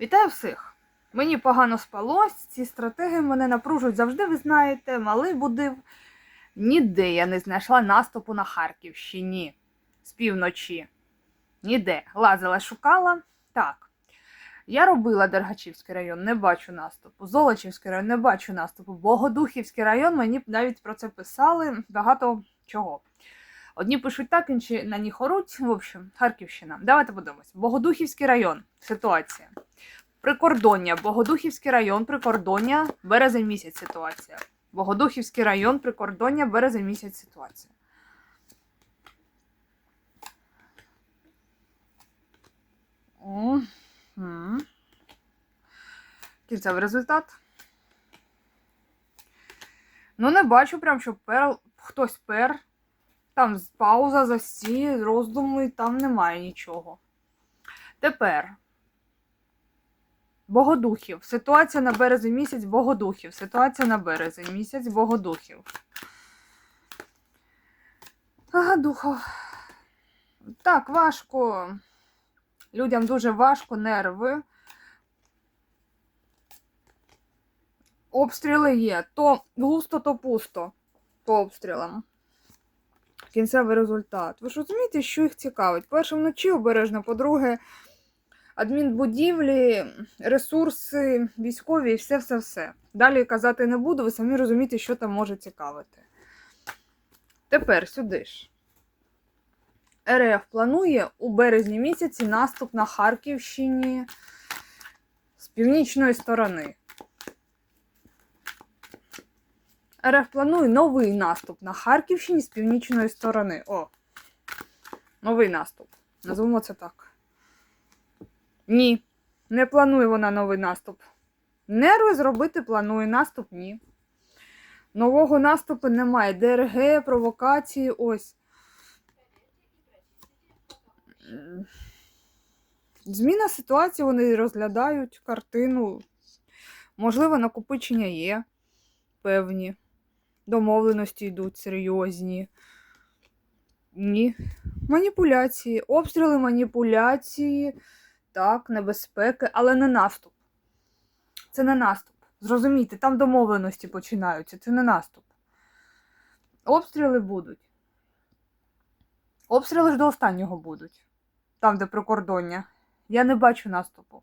Вітаю всіх! Мені погано спалось, ці стратегії мене напружують завжди, ви знаєте, малий будив. Ніде я не знайшла наступу на Харківщині з півночі. Ніде. Лазила, шукала. Так. Я робила Дергачівський район, не бачу наступу. Золочівський район, не бачу наступу. Богодухівський район, мені навіть про це писали багато чого. Одні пишуть так, інші на них оруть. В общем, Харківщина. Давайте подивимось. Богодухівський район. Ситуація. Прикордоння. Богодухівський район, прикордоння, березень місяць ситуація. Богодухівський район, прикордоння, березень місяць ситуація. Мгм. Кінцевий результат. Ну, не бачу прям, що пер... хтось пер. Там пауза, засті, роздуми, там немає нічого. Тепер. Богодухів. Ситуація на березень місяць Богодухів. Ситуація на березень місяць Богодухів. Ага, духов. Так, важко. Людям дуже важко, нерви. Обстріли є. То густо, то пусто. По обстрілам. Кінцевий результат. Ви ж розумієте, що їх цікавить? Перше, вночі обережно, по-друге, адмінбудівлі, ресурси, військові і все-все-все. Далі казати не буду, ви самі розумієте, що там може цікавити. Тепер сюди ж. РФ планує у березні місяці наступ на Харківщині з північної сторони. РФ планує новий наступ на Харківщині з північної сторони. О, новий наступ. Назвемо це так. Ні, не планує вона новий наступ. Нерви зробити планує наступ ні. Нового наступу немає. ДРГ, провокації, ось. Зміна ситуації, вони розглядають картину. Можливо, накопичення є певні. Домовленості йдуть серйозні. Ні. Маніпуляції, обстріли, маніпуляції, так, небезпеки, але не наступ. Це не наступ. Зрозумійте, там домовленості починаються, це не наступ. Обстріли будуть. Обстріли ж до останнього будуть. Там, де прикордоння. Я не бачу наступу.